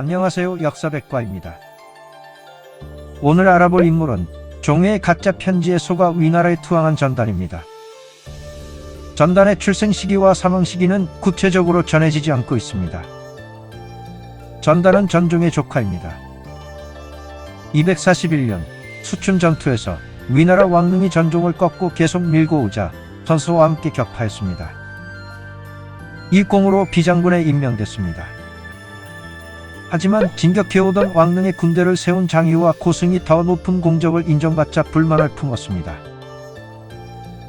안녕하세요 역사백과입니다. 오늘 알아볼 인물은 종의 가짜 편지에 속아 위나라에 투항한 전단입니다. 전단의 출생 시기와 사망 시기는 구체적으로 전해지지 않고 있습니다. 전단은 전종의 조카입니다. 241년 수춘 전투에서 위나라 왕릉이 전종을 꺾고 계속 밀고 오자 전소와 함께 격파했습니다. 이 공으로 비장군에 임명됐습니다. 하지만 진격해오던 왕릉의 군대를 세운 장유와 고승이 더 높은 공적을 인정받자 불만을 품었습니다.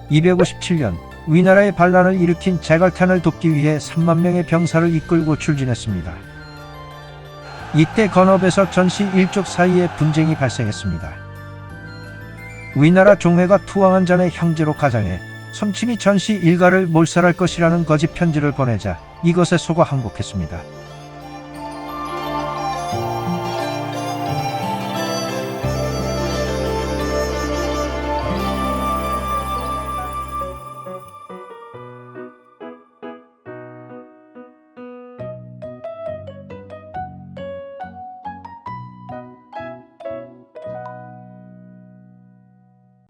257년 위나라의 반란을 일으킨 제갈탄을 돕기 위해 3만 명의 병사를 이끌고 출진했습니다. 이때 건업에서 전시 일족 사이에 분쟁이 발생했습니다. 위나라 종회가 투항한 전의 형제로 가장해 선친이 전시 일가를 몰살할 것이라는 거짓 편지를 보내자 이것에 속아 항복했습니다.